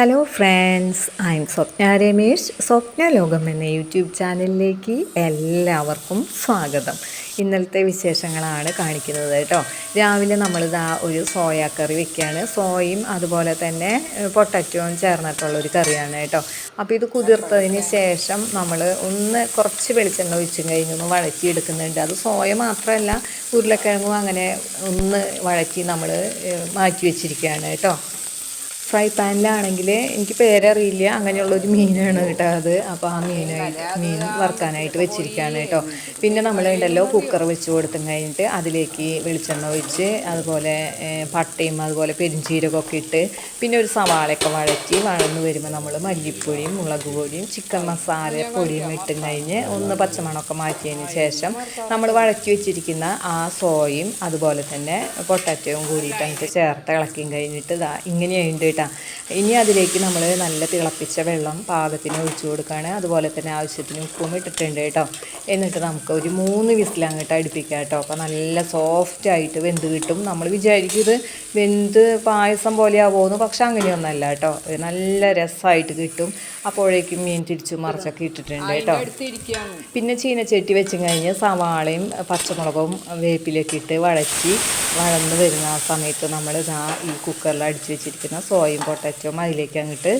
Hello friends I am Swapna Ramesh Swapna Lokam എന്ന YouTube ചാനലിലേക്ക് എല്ലാവർക്കും സ്വാഗതം. ഇന്നലത്തെ വിശേഷങ്ങളാണ് കാണിക്കുന്നത് കേട്ടോ. രാവിലെ നമ്മൾ നമ്മളിതാ ഒരു സോയ കറി വെക്കുകയാണ് സോയയും അതുപോലെ തന്നെ പൊട്ടറ്റോയും ചേർന്നിട്ടുള്ള ഒരു കറിയാണ് കേട്ടോ. അപ്പോൾ ഇത് കുതിർത്തതിന് ശേഷം നമ്മൾ ഒന്ന് കുറച്ച് വെളിച്ചെണ്ണ ഒഴിച്ചും വഴറ്റി എടുക്കുന്നുണ്ട് അത് സോയ മാത്രമല്ല ഉരുളക്കിഴങ്ങും അങ്ങനെ ഒന്ന് വഴറ്റി നമ്മൾ മാറ്റി വെച്ചിരിക്കുകയാണ് കേട്ടോ. ഫ്രൈ പാനിലാണെങ്കിൽ എനിക്ക് പേരറിയില്ല. അങ്ങനെയുള്ളൊരു മീനാണ് കേട്ടോ അത്. അപ്പോൾ ആ മീനായിട്ട് മീൻ വറുക്കാനായിട്ട് വെച്ചിരിക്കുകയാണ് കേട്ടോ. പിന്നെ നമ്മൾ ഉണ്ടല്ലോ കുക്കർ വെച്ച് കൊടുത്തും കഴിഞ്ഞിട്ട് അതിലേക്ക് വെളിച്ചെണ്ണ ഒഴിച്ച് അതുപോലെ പട്ടയും അതുപോലെ പെരിഞ്ചീരകമൊക്കെ ഇട്ട് പിന്നെ ഒരു സവാളയൊക്കെ വഴറ്റി വഴന്ന് വരുമ്പോൾ നമ്മൾ മല്ലിപ്പൊടിയും മുളക് പൊടിയും ചിക്കൻ മസാല പൊടിയും ഇട്ടും കഴിഞ്ഞ് ഒന്ന് പച്ചമണമൊക്കെ മാറ്റിയതിന് ശേഷം നമ്മൾ വഴറ്റി വെച്ചിരിക്കുന്ന ആ സോയും അതുപോലെ തന്നെ പൊട്ടാറ്റവും കൂടിയിട്ട് അതിന്റെ ചേർത്ത് ഇളക്കിയും കഴിഞ്ഞിട്ട് ഇതാ ഇങ്ങനെയുണ്ട് ഇനി അതിലേക്ക് നമ്മൾ നല്ല തിളപ്പിച്ച വെള്ളം പാകത്തിന് ഒഴിച്ചു കൊടുക്കുകയാണ് അതുപോലെ തന്നെ ആവശ്യത്തിന് ഉപ്പും ഇട്ടിട്ടുണ്ട് കേട്ടോ. എന്നിട്ട് നമുക്ക് ഒരു മൂന്ന് വിസിൽ അങ്ങോട്ട് അടുപ്പിക്കാം കേട്ടോ. അപ്പോൾ നല്ല സോഫ്റ്റായിട്ട് വെന്ത് കിട്ടും. നമ്മൾ വിചാരിക്കും ഇത് വെന്ത് പായസം പോലെ ആവുമെന്ന് പക്ഷെ അങ്ങനെയൊന്നല്ല കേട്ടോ. നല്ല രസമായിട്ട് കിട്ടും. അപ്പോഴേക്കും മീൻ തിരിച്ചു മറിച്ചൊക്കെ ഇട്ടിട്ടുണ്ട് കേട്ടോ. പിന്നെ ചീനച്ചട്ടി വെച്ചും കഴിഞ്ഞ് സവാളയും പച്ചമുളകും വേപ്പിലൊക്കെ ഇട്ട് വഴറ്റി വഴന്ന് വരുന്ന ആ സമയത്ത് നമ്മൾ ഇതാ ഈ കുക്കറിൽ അടിച്ച് വെച്ചിരിക്കുന്ന സോയും പൊട്ടറ്റവും അതിലേക്ക് അങ്ങോട്ട്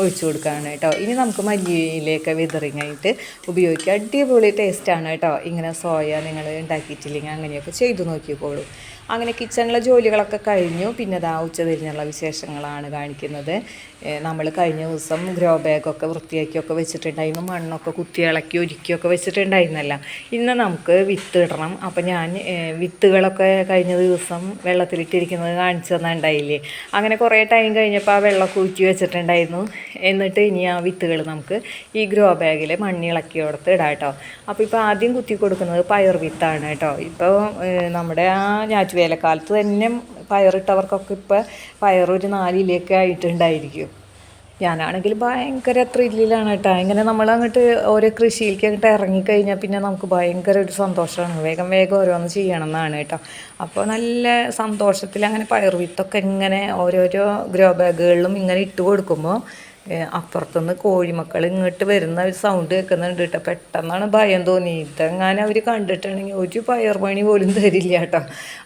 ഒഴിച്ചു കൊടുക്കുകയാണ് കേട്ടോ. ഇനി നമുക്ക് മല്ലിയിലേക്ക് വിതറിങ്ങായിട്ട് ഉപയോഗിക്കുക അടിപൊളി ടേസ്റ്റാണ് കേട്ടോ. ഇങ്ങനെ സോയ നിങ്ങൾ ഉണ്ടാക്കിയിട്ടില്ലെങ്കിൽ അങ്ങനെയൊക്കെ ചെയ്തു നോക്കിക്കോളൂ. അങ്ങനെ കിച്ചണിലെ ജോലികളൊക്കെ കഴിഞ്ഞു. പിന്നെ ദാ ഉച്ച തിരിഞ്ഞുള്ള വിശേഷങ്ങളാണ് കാണിക്കുന്നത്. നമ്മൾ കഴിഞ്ഞ ദിവസം ഗ്രോ ബാഗൊക്കെ വൃത്തിയാക്കിയൊക്കെ വെച്ചിട്ടുണ്ടായിരുന്നു. മണ്ണൊക്കെ കുത്തി ഇളക്കി ഒരുക്കിയൊക്കെ വെച്ചിട്ടുണ്ടായിരുന്നല്ല. ഇന്ന് നമുക്ക് വിത്ത് ഇടണം. അപ്പം ഞാൻ വിത്തുകളൊക്കെ കഴിഞ്ഞ ദിവസം വെള്ളത്തിലിട്ടിരിക്കുന്നത് കാണിച്ചു തന്നുണ്ടായില്ലേ അങ്ങനെ കുറേ ടൈം കഴിഞ്ഞപ്പോൾ ആ വെള്ളമൊക്കെ ഊറ്റി വെച്ചിട്ടുണ്ടായിരുന്നു. എന്നിട്ട് ഇനി ആ വിത്തുകൾ നമുക്ക് ഈ ഗ്രോ ബാഗിൽ മണ്ണിളക്കി കൊടുത്ത് ഇടാം കേട്ടോ. അപ്പോൾ ഇപ്പോൾ ആദ്യം കുത്തി കൊടുക്കുന്നത് പയർ വിത്താണ് കേട്ടോ. ഇപ്പോൾ നമ്മുടെ ആ ഞാറ്റുവേലക്കാലത്ത് തന്നെ പയറിട്ടവർക്കൊക്കെ ഇപ്പോൾ പയറൊരു നാലിലേക്ക് ആയിട്ടുണ്ടായിരിക്കും. ഞാനാണെങ്കിൽ ഭയങ്കര ത്രില്ലിലാണ് കേട്ടോ ഇങ്ങനെ നമ്മൾ അങ്ങോട്ട് ഓരോ കൃഷിയിലേക്ക് അങ്ങോട്ട് ഇറങ്ങിക്കഴിഞ്ഞാൽ പിന്നെ നമുക്ക് ഭയങ്കര ഒരു സന്തോഷമാണ് വേഗം വേഗം ഓരോന്ന് ചെയ്യണം എന്നാണ് കേട്ടോ അപ്പോൾ നല്ല സന്തോഷത്തിൽ അങ്ങനെ പയർ വിത്തൊക്കെ ഇങ്ങനെ ഓരോരോ ഗ്രോ ബാഗുകളിലും ഇങ്ങനെ ഇട്ട് കൊടുക്കുമ്പോൾ അപ്പുറത്തുനിന്ന് കോഴിമക്കൾ ഇങ്ങോട്ട് വരുന്ന ഒരു സൗണ്ട് കേൾക്കുന്നുണ്ട് കേട്ടോ. പെട്ടെന്നാണ് ഭയം തോന്നി. ഇതെങ്ങാനും അവർ കണ്ടിട്ടുണ്ടെങ്കിൽ ഒരു പയർ പണി പോലും തരില്ല കേട്ടോ.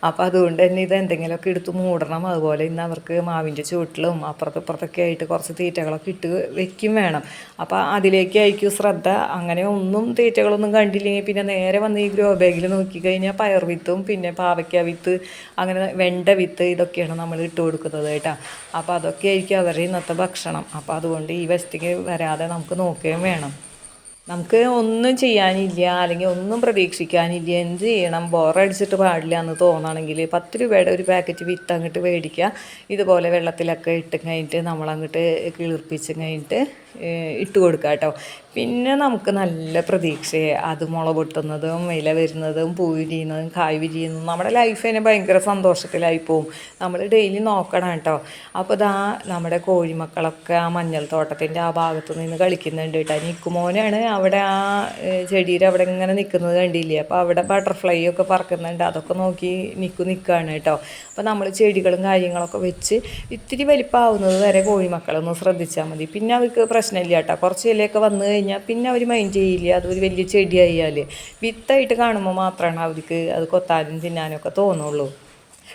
അപ്പോൾ അതുകൊണ്ട് തന്നെ ഇത് എന്തെങ്കിലുമൊക്കെ എടുത്ത് മൂടണം. അതുപോലെ ഇന്ന് അവർക്ക് മാവിന്റെ ചുവട്ടിലും അപ്പുറത്തും ഇപ്പുറത്തൊക്കെ ആയിട്ട് കുറച്ച് തീറ്റകളൊക്കെ ഇട്ട് വെക്കും വേണം. അപ്പോൾ അതിലേക്കായിരിക്കും ശ്രദ്ധ. അങ്ങനെ ഒന്നും തീറ്റകളൊന്നും കണ്ടില്ലെങ്കിൽ പിന്നെ നേരെ വന്ന് ഈ ഗ്രോ ബാഗിൽ നോക്കിക്കഴിഞ്ഞാൽ പയർ വിത്തും പിന്നെ പാവയ്ക്ക വിത്ത് അങ്ങനെ വെണ്ട വിത്ത് ഇതൊക്കെയാണ് നമ്മൾ ഇട്ട് കൊടുക്കുന്നത് കേട്ടോ. അപ്പോൾ അതൊക്കെ ആയിരിക്കും അവരുടെ ഇന്നത്തെ ഭക്ഷണം. അപ്പോൾ അതുകൊണ്ട് ഈ വസ്തിക്ക് വരാതെ നമുക്ക് നോക്കുകയും വേണം. നമുക്ക് ഒന്നും ചെയ്യാനില്ല അല്ലെങ്കിൽ ഒന്നും പ്രതീക്ഷിക്കാനില്ല. എന്ത് ചെയ്യണം? ബോറടിച്ചിട്ട് പാടില്ല എന്ന് തോന്നുകയാണെങ്കിൽ പത്ത് രൂപയുടെ ഒരു പാക്കറ്റ് വിത്ത് അങ്ങോട്ട് മേടിക്കുക. ഇതുപോലെ വെള്ളത്തിലൊക്കെ ഇട്ട് കഴിഞ്ഞിട്ട് നമ്മളങ്ങോട്ട് കിളിർപ്പിച്ച് കഴിഞ്ഞിട്ട് ഇട്ട് കൊടുക്കുക കേട്ടോ പിന്നെ നമുക്ക് നല്ല പ്രതീക്ഷയെ അത് മുള പൊട്ടുന്നതും ഇല വരുന്നതും പൂ വിരിയുന്നതും കായ് വിരിയുന്നതും നമ്മുടെ ലൈഫ് തന്നെ ഭയങ്കര സന്തോഷത്തിലായി പോവും. നമ്മൾ ഡെയിലി നോക്കണം കേട്ടോ അപ്പോൾ ഇതാ നമ്മുടെ കോഴിമക്കളൊക്കെ ആ മഞ്ഞൾ തോട്ടത്തിന്റെ ആ ഭാഗത്ത് നിന്ന് കളിക്കുന്നുണ്ട് കേട്ടോ നിക്കുമോനാണ് അവിടെ ആ ചെടിയിൽ അവിടെ ഇങ്ങനെ നിൽക്കുന്നത് കണ്ടില്ലേ? അപ്പോൾ അവിടെ ബട്ടർഫ്ലൈ ഒക്കെ പറക്കുന്നുണ്ട്. അതൊക്കെ നോക്കി നിൽക്കു നിൽക്കുകയാണ് കേട്ടോ അപ്പോൾ നമ്മൾ ചെടികളും കാര്യങ്ങളൊക്കെ വെച്ച് ഇത്തിരി വലിപ്പമാവുന്നത് വരെ കോഴിമക്കളൊന്ന് ശ്രദ്ധിച്ചാൽ മതി. പിന്നെ അവർക്ക് പ്രശ്നമില്ല കേട്ടോ കുറച്ച് ഇലയൊക്കെ വന്നു കഴിഞ്ഞാൽ പിന്നെ അവർ മൈൻഡ് ചെയ്യില്ല. അതൊരു വലിയ ചെടിയായാൽ വിത്തായിട്ട് കാണുമ്പോൾ മാത്രമാണ് അവർക്ക് അത് കൊത്താനും തിന്നാനും ഒക്കെ തോന്നുള്ളൂ.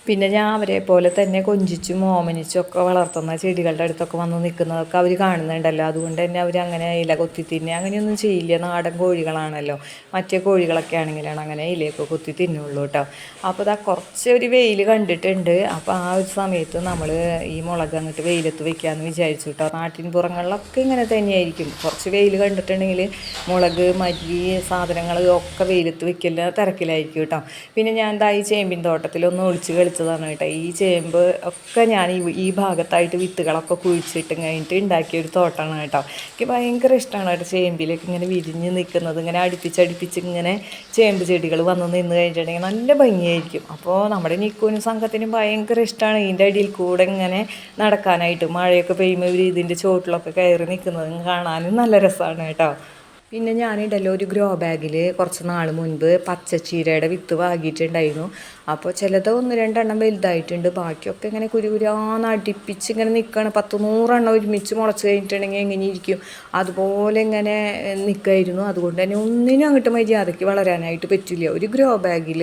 പിന്നെ ഞാൻ അവരെ പോലെ തന്നെ കൊഞ്ചിച്ചും ഓമനിച്ചും ഒക്കെ വളർത്തുന്ന ചെടികളുടെ അടുത്തൊക്കെ വന്ന് നിൽക്കുന്നതൊക്കെ അവർ കാണുന്നുണ്ടല്ലോ. അതുകൊണ്ട് തന്നെ അവർ അങ്ങനെ ഇല കൊത്തി തിന്നെ. അങ്ങനെയൊന്നും ചെയ്യില്ല. നാടൻ കോഴികളാണല്ലോ. മറ്റേ കോഴികളൊക്കെ ആണെങ്കിലാണ് അങ്ങനെ ഇലയൊക്കെ കൊത്തി തിന്നുള്ളൂ കേട്ടോ അപ്പോൾ ഇതാ കുറച്ച് ഒരു വെയിൽ കണ്ടിട്ടുണ്ട്. അപ്പോൾ ആ ഒരു സമയത്ത് നമ്മൾ ഈ മുളക് അങ്ങോട്ട് വെയിലത്ത് വെക്കാമെന്ന് വിചാരിച്ചു കേട്ടോ നാട്ടിൻ പുറങ്ങളിലൊക്കെ ഇങ്ങനെ തന്നെയായിരിക്കും. കുറച്ച് വെയിൽ കണ്ടിട്ടുണ്ടെങ്കിൽ മുളക് മല്ലി സാധനങ്ങൾ ഒക്കെ വെയിലത്ത് വെക്കൽ തിരക്കിലായിരിക്കും കേട്ടോ പിന്നെ ഞാൻ എന്താ ഈ ചേമ്പിൻ തോട്ടത്തിലൊന്ന് ഒളിച്ച് കളിച്ചതാണ് കേട്ടോ. ഈ ചേമ്പ് ഒക്കെ ഞാൻ ഈ ഈ ഭാഗത്തായിട്ട് വിത്തുകളൊക്കെ കുഴിച്ചിട്ട് കഴിഞ്ഞിട്ട് ഉണ്ടാക്കിയ ഒരു തോട്ടമാണ് കേട്ടോ. എനിക്ക് ഭയങ്കര ഇഷ്ടമാണ് കേട്ടോ ചേമ്പിലേക്ക് ഇങ്ങനെ വിരിഞ്ഞ് നിൽക്കുന്നത്. ഇങ്ങനെ അടുപ്പിച്ചടുപ്പിച്ച് ഇങ്ങനെ ചേമ്പ് ചെടികൾ വന്ന് നിന്ന് കഴിഞ്ഞിട്ടുണ്ടെങ്കിൽ നല്ല ഭംഗിയായിരിക്കും. അപ്പോൾ നമ്മുടെ നിക്കൂനും സംഘത്തിനും ഭയങ്കര ഇഷ്ടമാണ് ഇതിന്റെ അടിയിൽ കൂടെ ഇങ്ങനെ നടക്കാനായിട്ട്. മഴയൊക്കെ പെയ്യുമ്പോൾ ഇവർ ഇതിന്റെ ചോട്ടിലൊക്കെ കയറി നിൽക്കുന്നത് കാണാനും നല്ല രസമാണ് കേട്ടോ. പിന്നെ ഞാനിടല്ലോ ഒരു ഗ്രോ ബാഗിൽ കുറച്ച് നാൾ മുൻപ് പച്ചച്ചീരയുടെ വിത്ത് വാങ്ങിയിട്ടുണ്ടായിരുന്നു. അപ്പോൾ ചിലത് ഒന്ന് രണ്ടെണ്ണം വലുതായിട്ടുണ്ട്. ബാക്കിയൊക്കെ ഇങ്ങനെ കുരുകുരാന്ന് അടിപ്പിച്ച് ഇങ്ങനെ നിൽക്കുകയാണ് പത്ത് നൂറെണ്ണം ഒരുമിച്ച് മുളച്ച് കഴിഞ്ഞിട്ടുണ്ടെങ്കിൽ എങ്ങനെ ഇരിക്കും? അതുപോലെ ഇങ്ങനെ നിൽക്കുമായിരുന്നു അതുകൊണ്ട് തന്നെ ഒന്നിനും അങ്ങോട്ട് മര്യാദയ്ക്ക് വളരാനായിട്ട് പറ്റില്ല. ഒരു ഗ്രോ ബാഗിൽ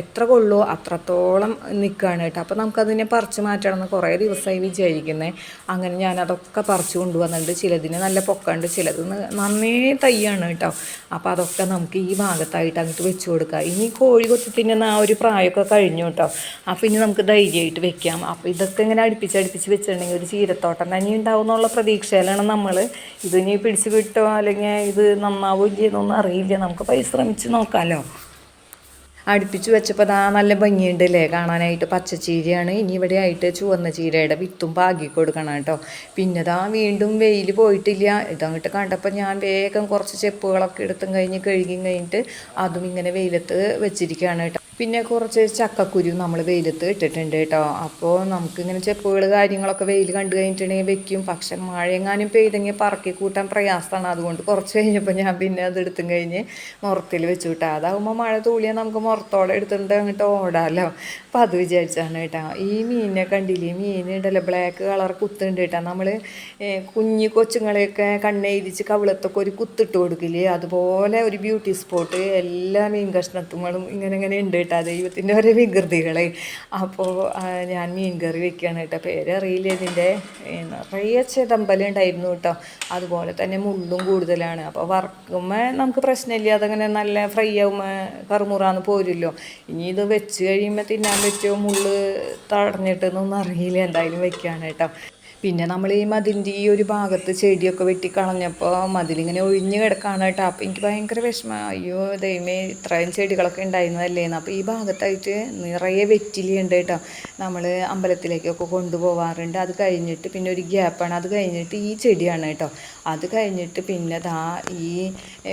എത്ര കൊള്ളോ അത്രത്തോളം നിൽക്കുകയാണ് കേട്ടോ. അപ്പോൾ നമുക്കതിനെ പറിച്ച് മാറ്റണം എന്ന് കുറേ ദിവസമായി വിചാരിക്കുന്നത് അങ്ങനെ ഞാനതൊക്കെ പറിച്ച് കൊണ്ടുവന്നിട്ടുണ്ട്. ചിലതിന് നല്ല പൊക്കമുണ്ട് ചിലത് നന്നേ തയ്യാണ് കേട്ടോ. അപ്പോൾ അതൊക്കെ നമുക്ക് ഈ ഭാഗത്തായിട്ട് അങ്ങോട്ട് വെച്ച് കൊടുക്കാം. ഇനി കോഴി കൊത്തി തിന്നുന്ന ആ ഒരു പ്രായമൊക്കെ കഴിഞ്ഞു കേട്ടോ അപ്പോൾ ഇനി നമുക്ക് ധൈര്യമായിട്ട് വെക്കാം. അപ്പോൾ ഇതൊക്കെ ഇങ്ങനെ അടുപ്പിച്ച് അടുപ്പിച്ച് വെച്ചിട്ടുണ്ടെങ്കിൽ ഒരു ചീരത്തോട്ടം തന്നെ ഉണ്ടാവും എന്നുള്ള പ്രതീക്ഷയിലാണ് നമ്മൾ ഇതിനി പിടിച്ച് വിട്ടോ അല്ലെങ്കിൽ ഇത് നന്നാവില്ല എന്നൊന്നും അറിയില്ല. നമുക്ക് പരിശ്രമിച്ച് നോക്കാമല്ലോ അടുപ്പിച്ച് വെച്ചപ്പോൾ ദാ നല്ല ഭംഗിയുണ്ട് അല്ലേ കാണാനായിട്ട് പച്ചച്ചീരയാണ്. ഇനി ഇവിടെ ആയിട്ട് ചുവന്ന ചീരയുടെ വിത്തും പാകി കൊടുക്കണം കേട്ടോ. പിന്നെ ദാ വീണ്ടും വെയിൽ പോയിട്ടില്ല. ഇതങ്ങോട്ട് കണ്ടപ്പോൾ ഞാൻ വേഗം കുറച്ച് ചെപ്പുകളൊക്കെ എടുത്തും കഴിഞ്ഞ് കഴുകി കഴിഞ്ഞിട്ട് അതും ഇങ്ങനെ വെയിലത്ത് വെച്ചിരിക്കുകയാണ് കേട്ടോ. പിന്നെ കുറച്ച് ചക്കക്കുരു നമ്മൾ വെയിലത്ത് ഇട്ടിട്ടുണ്ട് കേട്ടോ. അപ്പോൾ നമുക്കിങ്ങനെ ചെപ്പുകൾ കാര്യങ്ങളൊക്കെ വെയിൽ കണ്ടു കഴിഞ്ഞിട്ടുണ്ടെങ്കിൽ വെക്കും. പക്ഷെ മഴയെങ്ങാനും പെയ്തെങ്കിൽ പറക്കി കൂട്ടാൻ പ്രയാസമാണ്. അതുകൊണ്ട് കുറച്ച് കഴിഞ്ഞപ്പോൾ ഞാൻ പിന്നെ അത് എടുത്തും കഴിഞ്ഞ് മുറത്തിൽ വെച്ചു വിട്ടാൽ അതാകുമ്പോൾ മഴ തൂളിയാൽ നമുക്ക് മുറത്തോടെ എടുത്തിട്ട് അങ്ങോട്ട് ഓടാമല്ലോ അപ്പോൾ അത് വിചാരിച്ചാണ് കേട്ടോ. ഈ മീനിനെ കണ്ടില്ലേ? മീൻ ഉണ്ടല്ലോ ബ്ലാക്ക് കളർ കുത്തുണ്ട് കേട്ടോ. നമ്മൾ കുഞ്ഞു കൊച്ചുങ്ങളെയൊക്കെ കണ്ണെഴുതിച്ച് കവിളത്തൊക്കെ ഒരു കുത്തിട്ട് കൊടുക്കില്ലേ? അതുപോലെ ഒരു ബ്യൂട്ടി സ്പോട്ട് എല്ലാ മീൻ കഷ്ണത്തുങ്ങളും ഇങ്ങനെ ഇങ്ങനെ ഉണ്ട് കേട്ടോ ദൈവത്തിന്റെ ഓരോ വികൃതികളെ. അപ്പോൾ ഞാൻ മീൻ കറി വെക്കുകയാണ് കേട്ടോ. പേരറിയില്ല ഇതിന്റെ നിറയെ ചെതമ്പല ഉണ്ടായിരുന്നു കേട്ടോ. അതുപോലെ തന്നെ മുള്ളും കൂടുതലാണ്. അപ്പോൾ വറക്കുമ്പോൾ നമുക്ക് പ്രശ്നമില്ല. അതങ്ങനെ നല്ല ഫ്രൈ ആകുമ്പോൾ കറുമുറാന്ന് പോരുമല്ലോ ഇനി ഇത് വെച്ച് കഴിയുമ്പോൾ തിന്നാൻ പറ്റുമോ? മുള്ള് തടഞ്ഞിട്ടെന്നൊന്നും അറിയില്ല. എന്തായാലും വെക്കുകയാണ് കേട്ടോ. പിന്നെ നമ്മൾ ഈ മതിലിന്റെ ഈ ഒരു ഭാഗത്ത് ചെടിയൊക്കെ വെട്ടിക്കളഞ്ഞപ്പോൾ മതിലിങ്ങനെ ഒഴിഞ്ഞ് കിടക്കാണ് കേട്ടോ. അപ്പോൾ എനിക്ക് ഭയങ്കര വിഷമം. അയ്യോ ദൈവമേ ഇത്രയും ചെടികളൊക്കെ ഉണ്ടായിരുന്നതല്ലേന്ന് അപ്പോൾ ഈ ഭാഗത്തായിട്ട് നിറയെ വെറ്റിലിയുണ്ട് കേട്ടോ. നമ്മൾ അമ്പലത്തിലേക്കൊക്കെ കൊണ്ടുപോകാറുണ്ട് അത് കഴിഞ്ഞിട്ട് പിന്നെ ഒരു ഗ്യാപ്പാണ്. അത് കഴിഞ്ഞിട്ട് ഈ ചെടിയാണ് കേട്ടോ. അത് കഴിഞ്ഞിട്ട് പിന്നെ ദാ ഈ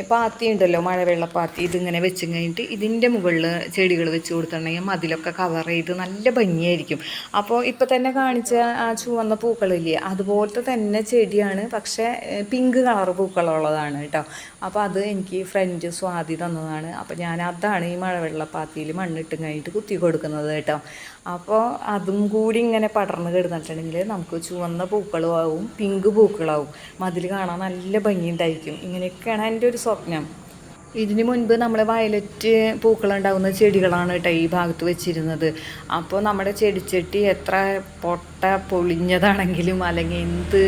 പാത്തി ഉണ്ടല്ലോ മഴവെള്ള പാത്തി. ഇതിങ്ങനെ വെച്ച് കഴിഞ്ഞിട്ട് ഇതിന്റെ മുകളിൽ ചെടികൾ വെച്ച് കൊടുത്തിട്ടുണ്ടെങ്കിൽ മതിലൊക്കെ കവർ ചെയ്ത് നല്ല ഭംഗിയായിരിക്കും. അപ്പോൾ ഇപ്പോൾ തന്നെ കാണിച്ച ആ ചുവന്ന പൂക്കൾ പൂക്കളില്ലേ അതുപോലത്തെ തന്നെ ചെടിയാണ്. പക്ഷേ പിങ്ക് കളർ പൂക്കളുള്ളതാണ് കേട്ടോ. അപ്പോൾ അത് എനിക്ക് ഫ്രണ്ട് സ്വാതി തന്നതാണ്. അപ്പോൾ ഞാൻ അതാണ് ഈ മഴവെള്ളപ്പാത്തിയിൽ മണ്ണിട്ട് കഴിഞ്ഞിട്ട് കുത്തി കൊടുക്കുന്നത് കേട്ടോ. അപ്പോൾ അതും കൂടി ഇങ്ങനെ പടർന്ന് കിടന്നിട്ടുണ്ടെങ്കിൽ നമുക്ക് ചുവന്ന പൂക്കളും പൂക്കളാവും പിങ്ക് പൂക്കളാവും. മതിൽ കാണാൻ നല്ല ഭംഗിയുണ്ടായിരിക്കും. ഇങ്ങനെയൊക്കെയാണ് എന്റെ ഒരു സ്വപ്നം. ഇതിന് മുൻപ് നമ്മൾ വയലറ്റ് പൂക്കളുണ്ടാകുന്ന ചെടികളാണ് കേട്ടോ ഈ ഭാഗത്ത് വെച്ചിരുന്നത്. അപ്പോൾ നമ്മുടെ ചെടിച്ചട്ടി എത്ര പൊട്ട പൊളിഞ്ഞതാണെങ്കിലും അല്ലെങ്കിൽ എന്ത്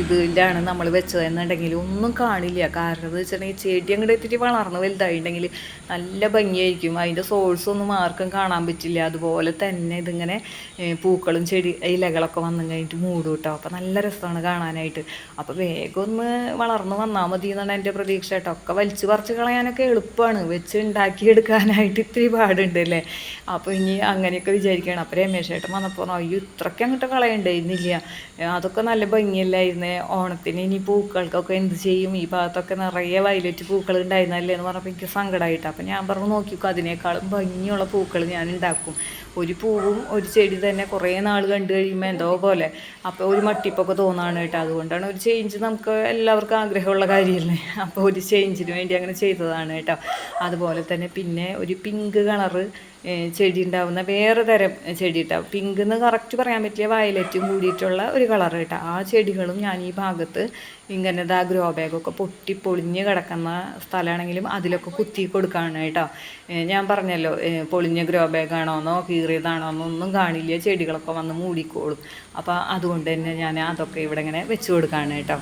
ഇതിലാണ് നമ്മൾ വെച്ചതെന്നുണ്ടെങ്കിലും ഒന്നും കാണില്ല. കാരണം എന്ന് വെച്ചിട്ടുണ്ടെങ്കിൽ ചെടി അങ്ങോട്ട് എത്തിയിട്ട് വളർന്ന് വലുതായിട്ടുണ്ടെങ്കിൽ നല്ല ഭംഗിയായിരിക്കും. അതിന്റെ സോഴ്സ് ഒന്നും ആർക്കും കാണാൻ പറ്റില്ല. അതുപോലെ തന്നെ ഇതിങ്ങനെ പൂക്കളും ചെടി ഇലകളൊക്കെ വന്നു കഴിഞ്ഞിട്ട് മൂടും കേട്ടോ. അപ്പോൾ നല്ല രസമാണ് കാണാനായിട്ട്. അപ്പോൾ വേഗം ഒന്ന് വളർന്ന് വന്നാൽ മതി എന്നാണ് എന്റെ പ്രതീക്ഷ കേട്ടോ. ഒക്കെ വലിച്ചു പറിച്ച് കളയാൻ ഉണ്ടാക്കാനൊക്കെ എളുപ്പമാണ് വെച്ച് ഉണ്ടാക്കിയെടുക്കാനായിട്ട് ഇത്തിരി പാടുണ്ട് അല്ലേ അപ്പോൾ ഇനി അങ്ങനെയൊക്കെ വിചാരിക്കുകയാണ് അപ്പോൾ രമേശ് ചേട്ടൻ വന്നപ്പോൾ അയ്യോ ഇത്രയ്ക്ക് അങ്ങോട്ട് കളയണ്ടായിരുന്നില്ല. അതൊക്കെ നല്ല ഭംഗിയല്ലായിരുന്നേ. ഓണത്തിന് ഇനി പൂക്കൾക്കൊക്കെ എന്ത് ചെയ്യും? ഈ ഭാഗത്തൊക്കെ നിറയെ വയലറ്റ് പൂക്കൾ ഉണ്ടായിരുന്നല്ലേ? എന്ന് പറഞ്ഞപ്പോൾ എനിക്ക് സങ്കടമായിട്ട് അപ്പോൾ ഞാൻ പറഞ്ഞു നോക്കിക്കോ അതിനേക്കാളും ഭംഗിയുള്ള പൂക്കൾ ഞാൻ ഉണ്ടാക്കും. ഒരു പൂവും ഒരു ചെടി തന്നെ കുറേ നാൾ കണ്ടു കഴിയുമ്പോൾ എന്തോ പോലെ. അപ്പോൾ ഒരു മട്ടിപ്പൊക്കെ തോന്നാണ് കേട്ടോ. അതുകൊണ്ടാണ് ഒരു ചേഞ്ച് നമുക്ക് എല്ലാവർക്കും ആഗ്രഹമുള്ള കാര്യമല്ലേ? അപ്പോൾ ഒരു ചേഞ്ചിന് വേണ്ടി അങ്ങനെ ചെയ്തതാണ് കേട്ടോ. അതുപോലെ തന്നെ പിന്നെ ഒരു പിങ്ക് കളറ് ചെടി ഉണ്ടാവുന്ന വേറെ തരം ചെടി ഉണ്ടാവും പിങ്ക് എന്ന് കറക്റ്റ് പറയാൻ പറ്റിയ വയലറ്റും കൂടിയിട്ടുള്ള ഒരു കളർ കേട്ടോ. ആ ചെടികളും ഞാൻ ഈ ഭാഗത്ത് ഇങ്ങനെ ആ ഗ്രോ ബാഗൊക്കെ പൊട്ടി പൊളിഞ്ഞ് കിടക്കുന്ന സ്ഥലമാണെങ്കിലും അതിലൊക്കെ കുത്തി കൊടുക്കുകയാണ് കേട്ടോ. ഞാൻ പറഞ്ഞല്ലോ പൊളിഞ്ഞ ഗ്രോ ബാഗാണോന്നോ കീറിയതാണോ എന്നൊന്നും കാണില്ല. ചെടികളൊക്കെ വന്ന് മൂടിക്കോളും. അപ്പോൾ അതുകൊണ്ട് തന്നെ ഞാൻ അതൊക്കെ ഇവിടെ ഇങ്ങനെ വെച്ച് കൊടുക്കുകയാണ് കേട്ടോ.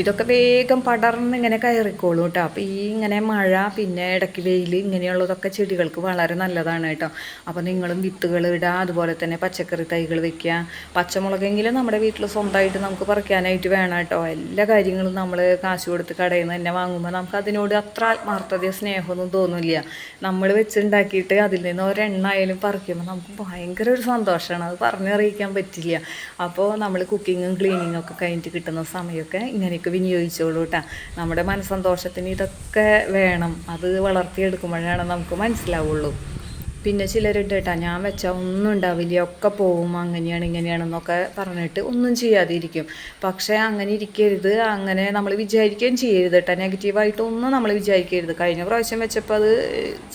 ഇതൊക്കെ വേഗം പടർന്ന് ഇങ്ങനെ കയറിക്കോളും കേട്ടോ. അപ്പോൾ ഈ ഇങ്ങനെ മഴ പിന്നെ ഇടയ്ക്ക് വെയിൽ ഇങ്ങനെയുള്ളതൊക്കെ ചെടികൾക്ക് വളരെ നല്ലതാണ് കേട്ടോ. അപ്പോൾ നിങ്ങളും വിത്തുകൾ ഇടുക അതുപോലെ തന്നെ പച്ചക്കറി തൈകൾ വെക്കുക. പച്ചമുളകെങ്കിലും നമ്മുടെ വീട്ടിൽ സ്വന്തമായിട്ട് നമുക്ക് പറിക്കാനായിട്ട് വേണം കേട്ടോ. എല്ലാ കാര്യങ്ങളും നമ്മൾ കാശ് കൊടുത്ത് കടയിൽ നിന്ന് തന്നെ വാങ്ങുമ്പോൾ നമുക്ക് അതിനോട് അത്ര ആത്മാർത്ഥത സ്നേഹമൊന്നും തോന്നില്ല. നമ്മൾ വെച്ചുണ്ടാക്കിയിട്ട് അതിൽ നിന്ന് ഒരെണ്ണായാലും പറിക്കുമ്പോൾ നമുക്ക് ഭയങ്കര ഒരു സന്തോഷമാണ്. അത് പറഞ്ഞറിയിക്കാൻ പറ്റില്ല. അപ്പോൾ നമ്മൾ കുക്കിങ്ങും ക്ലീനിങ്ങും ഒക്കെ കഴിഞ്ഞിട്ട് കിട്ടുന്ന സമയമൊക്കെ ഇങ്ങനെ നമുക്ക് വിനിയോഗിച്ചോളൂ കേട്ടോ നമ്മുടെ മനസ്സന്തോഷത്തിന് ഇതൊക്കെ വേണം. അത് വളർത്തിയെടുക്കുമ്പോഴാണ് നമുക്ക് മനസ്സിലാവുള്ളൂ. പിന്നെ ചിലരുണ്ട് കേട്ടാ ഞാൻ വെച്ചാൽ ഒന്നും ഉണ്ടാവില്ല ഒക്കെ പോവും അങ്ങനെയാണ് ഇങ്ങനെയാണെന്നൊക്കെ പറഞ്ഞിട്ട് ഒന്നും ചെയ്യാതിരിക്കും. പക്ഷേ അങ്ങനെ ഇരിക്കരുത് അങ്ങനെ നമ്മൾ വിചാരിക്കുകയും ചെയ്യരുത് കേട്ടോ നെഗറ്റീവായിട്ട് ഒന്നും നമ്മൾ വിചാരിക്കരുത്. കഴിഞ്ഞ പ്രാവശ്യം വെച്ചപ്പോൾ അത്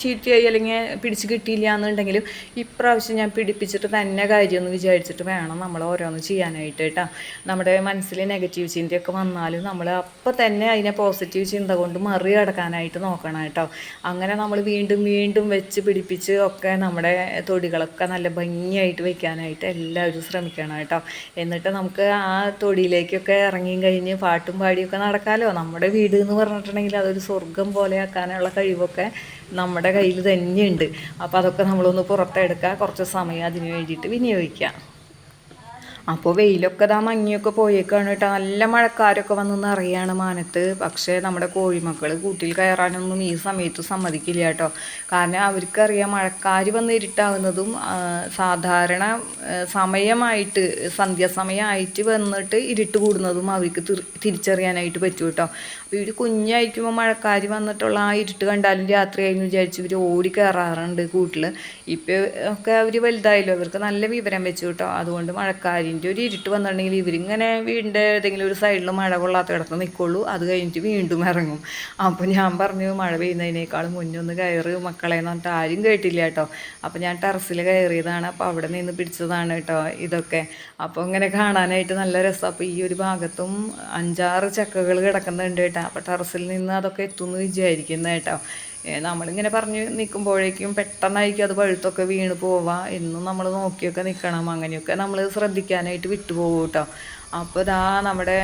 ചീത്തയായി അല്ലെങ്കിൽ പിടിച്ച് കിട്ടിയില്ല എന്നുണ്ടെങ്കിലും ഇപ്രാവശ്യം ഞാൻ പിടിപ്പിച്ചിട്ട് തന്നെ കാര്യമൊന്നും വിചാരിച്ചിട്ട് വേണം നമ്മൾ ഓരോന്ന് ചെയ്യാനായിട്ട് കേട്ടോ നമ്മുടെ മനസ്സിൽ നെഗറ്റീവ് ചിന്തയൊക്കെ വന്നാലും നമ്മൾ അപ്പം തന്നെ അതിനെ പോസിറ്റീവ് ചിന്ത കൊണ്ട് മറികടക്കാനായിട്ട് നോക്കണം കേട്ടോ അങ്ങനെ നമ്മൾ വീണ്ടും വീണ്ടും വെച്ച് പിടിപ്പിച്ച് ഒക്കെ നമ്മുടെ തൊടികളൊക്കെ നല്ല ഭംഗിയായിട്ട് വെക്കാനായിട്ട് എല്ലാവരും ശ്രമിക്കണം കേട്ടോ. എന്നിട്ട് നമുക്ക് ആ തൊടിയിലേക്കൊക്കെ ഇറങ്ങി കഴിഞ്ഞ് പാട്ടും പാടിയൊക്കെ നടക്കാമല്ലോ നമ്മുടെ വീട് എന്ന് പറഞ്ഞിട്ടുണ്ടെങ്കിൽ അതൊരു സ്വർഗം പോലെ ആക്കാനുള്ള കഴിവൊക്കെ നമ്മുടെ കയ്യിൽ തന്നെയുണ്ട്. അപ്പോൾ അതൊക്കെ നമ്മളൊന്ന് പുറത്തെടുക്കുക കുറച്ച് സമയം അതിന് വേണ്ടിയിട്ട് വിനിയോഗിക്കുക അപ്പോൾ വെയിലൊക്കെ ഇതാ മങ്ങിയൊക്കെ പോയേക്കാണ് കേട്ടോ. നല്ല മഴക്കാരൊക്കെ വന്നെന്ന് നിറയാണ് മാനത്ത്. പക്ഷേ നമ്മുടെ കോഴിമക്കൾ കൂട്ടിൽ കയറാനൊന്നും ഈ സമയത്ത് സമ്മതിക്കില്ല കേട്ടോ. കാരണം അവർക്കറിയാം മഴക്കാര് വന്ന് ഇരുട്ടാവുന്നതും സാധാരണ സമയമായിട്ട് സന്ധ്യാസമയമായിട്ട് വന്നിട്ട് ഇരുട്ട് കൂടുന്നതും അവർക്ക് തിരിച്ചറിയാനായിട്ട് പറ്റും കേട്ടോ. അപ്പോൾ ഇവർ കുഞ്ഞായിരിക്കുമ്പോൾ മഴക്കാര് വന്നിട്ടുള്ള ആ ഇരുട്ട് കണ്ടാലും രാത്രിയായിരുന്നു വിചാരിച്ച് ഇവർ ഓടി കയറാറുണ്ട് കൂട്ടിൽ ഇപ്പോൾ ഒക്കെ അവർ വലുതായല്ലോ അവർക്ക് നല്ല വിവരം വെച്ചു കേട്ടോ. അതുകൊണ്ട് മഴക്കാരിന്റെ അതിന്റെ ഒരു ഇരുട്ട് വന്നിട്ടുണ്ടെങ്കിൽ ഇവരിങ്ങനെ വീടിന്റെ ഏതെങ്കിലും ഒരു സൈഡിൽ മഴ കൊള്ളാത്ത കിടന്ന് നിൽക്കുള്ളൂ അത് കഴിഞ്ഞിട്ട് വീണ്ടും ഇറങ്ങും. അപ്പോൾ ഞാൻ പറഞ്ഞു മഴ പെയ്യുന്നതിനേക്കാളും മുന്നൊന്ന് കയറി മക്കളെ എന്ന് പറഞ്ഞിട്ട് ആരും കേട്ടില്ല കേട്ടോ. അപ്പോൾ ഞാൻ ടെറസിൽ കയറിയതാണ്. അപ്പോൾ അവിടെ നിന്ന് പിടിച്ചതാണ് കേട്ടോ ഇതൊക്കെ. അപ്പോൾ ഇങ്ങനെ കാണാനായിട്ട് നല്ല രസം. അപ്പോൾ ഈ ഒരു ഭാഗത്തും അഞ്ചാറ് ചക്കകൾ കിടക്കുന്നുണ്ട് കേട്ടോ. അപ്പോൾ ടെറസിൽ നിന്ന് അതൊക്കെ എത്തുമെന്ന് വിചാരിക്കുന്നത് കേട്ടോ. നമ്മളിങ്ങനെ പറഞ്ഞ് നിൽക്കുമ്പോഴേക്കും പെട്ടെന്നായിരിക്കും അത് പഴുത്തൊക്കെ വീണ് പോവാം എന്നും നമ്മൾ നോക്കിയൊക്കെ നിൽക്കണം അങ്ങനെയൊക്കെ നമ്മൾ ശ്രദ്ധിക്കാനായിട്ട് വിട്ടുപോകും കേട്ടോ. അപ്പോൾ ഇതാ നമ്മുടെ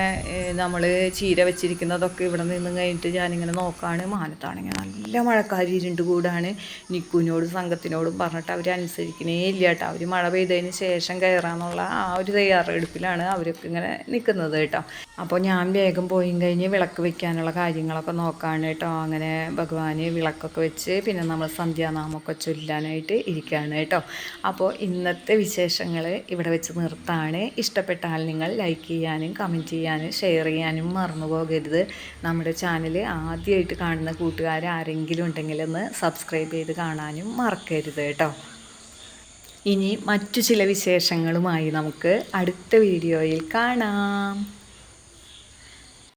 നമ്മൾ ചീര വെച്ചിരിക്കുന്നതൊക്കെ ഇവിടെ നിന്ന് കഴിഞ്ഞിട്ട് ഞാനിങ്ങനെ നോക്കുകയാണ് മാനത്താണെങ്കിൽ നല്ല മഴക്കാരി ഇരുണ്ട് കൂടാണ്. നിക്കുവിനോടും സംഘത്തിനോടും പറഞ്ഞിട്ട് അവർ അനുസരിക്കണേ ഇല്ല കേട്ടോ. അവർ മഴ പെയ്തതിന് ശേഷം കയറാന്നുള്ള ആ ഒരു തയ്യാറെടുപ്പിലാണ് അവരൊക്കെ ഇങ്ങനെ നിൽക്കുന്നത് കേട്ടോ. അപ്പോൾ ഞാൻ വേഗം പോയി കഴിഞ്ഞ് വിളക്ക് വെക്കാനുള്ള കാര്യങ്ങളൊക്കെ നോക്കുകയാണ് കേട്ടോ. അങ്ങനെ ഭഗവാന് വിളക്കൊക്കെ വെച്ച് പിന്നെ നമ്മൾ സന്ധ്യാനാമൊക്കെ ചൊല്ലാനായിട്ട് ഇരിക്കുകയാണ് കേട്ടോ. അപ്പോൾ ഇന്നത്തെ വിശേഷങ്ങൾ ഇവിടെ വെച്ച് നിർത്താണ്. ഇഷ്ടപ്പെട്ടാൽ നിങ്ങൾ ലൈക്ക് ലൈക്ക് ചെയ്യാനും കമന്റ് ചെയ്യാനും ഷെയർ ചെയ്യാനും മറന്നു പോകരുത്. നമ്മുടെ ചാനൽ ആദ്യമായിട്ട് കാണുന്ന കൂട്ടുകാർ ആരെങ്കിലും ഉണ്ടെങ്കിൽ ഒന്ന് സബ്സ്ക്രൈബ് ചെയ്ത് കാണാനും മറക്കരുത് കേട്ടോ. ഇനി മറ്റു ചില വിശേഷങ്ങളുമായി നമുക്ക് അടുത്ത വീഡിയോയിൽ കാണാം.